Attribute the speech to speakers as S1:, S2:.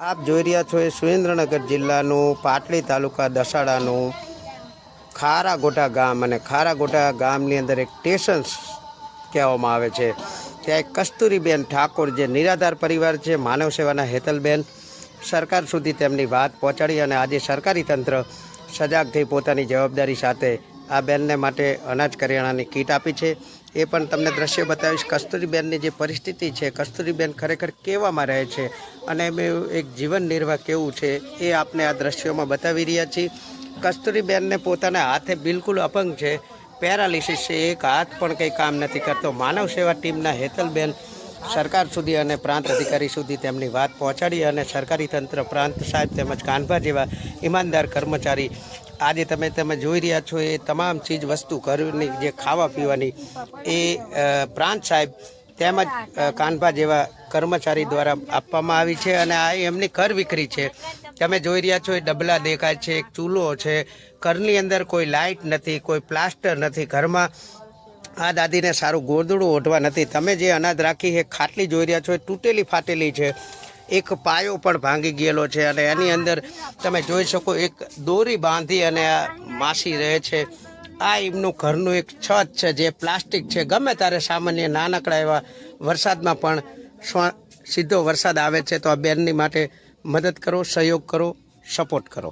S1: આપ જોઈ રહ્યા છો એ સુરેન્દ્રનગર જિલ્લાનું પાટડી તાલુકા દસાડાનું ખારાગોટા ગામ અને ખારાગોટા ગામની અંદર એક સ્ટેશન કહેવામાં આવે છે. ત્યાં એક કસ્તુરીબેન ઠાકોર જે નિરાધાર પરિવાર છે, માનવ સેવાના હેતલબેન, સરકાર સુધી તેમની વાત પહોંચાડી અને આજે સરકારી તંત્ર સજાગ થઈ પોતાની જવાબદારી સાથે આ બેનને માટે અનાજ કરિયાણાની કીટ આપી છે. એ પણ તમને દ્રશ્ય બતાવીશ. કસ્તુરીબેનની જે પરિસ્થિતિ છે, કસ્તુરીબેન ખરેખર કેવામાં રહે છે અને એમ એક જીવન નિર્વાહ કેવું છે એ આપને આ દ્રશ્યોમાં બતાવી રહ્યા છીએ. કસ્તુરીબેનને પોતાના હાથે બિલકુલ અપંગ છે. પેરાલિસિસ છે, એક હાથ પણ કંઈ કામ નથી કરતો. માનવ સેવા ટીમના હેતલબેન સરકાર સુધી અને પ્રાંત અધિકારી સુધી તેમની વાત પહોંચાડી અને સરકારી તંત્ર પ્રાંત સાહેબ તેમજ કાનભા જેવા ઈમાનદાર કર્મચારી આજે તમે તમે જોઈ રહ્યા છો એ તમામ ચીજ વસ્તુ ઘરની જે ખાવા પીવાની એ પ્રાંત સાહેબ તેમજ કાનભા જેવા કર્મચારી દ્વારા આપવામાં આવી છે અને આ એમની કર વિક્રી છે. તમે જોઈ રહ્યા છો એ ડબલા દેખાય છે, એક ચૂલો છે. ઘરની અંદર કોઈ લાઇટ નથી, કોઈ પ્લાસ્ટર નથી, ઘરમાં આ દાદીને સારું ગોદડું ઓઢવા નથી. તમે જે અનાજ રાખી એ ખાટલી જોઈ રહ્યા છો એ તૂટેલી ફાટેલી છે. એક પાયો પણ ભાંગી ગયેલો છે અને એની અંદર તમે જોઈ શકો એક દોરી બાંધી અને આ માસી રહે છે. આ એમનું ઘરનું એક છત છે, જે પ્લાસ્ટિક છે. ગમે ત્યારે સામાન્ય નાનકડા એવા વરસાદમાં પણ સીધો વરસાદ આવે છે તો આ બેનની માટે મદદ કરો, સહયોગ કરો, સપોર્ટ કરો.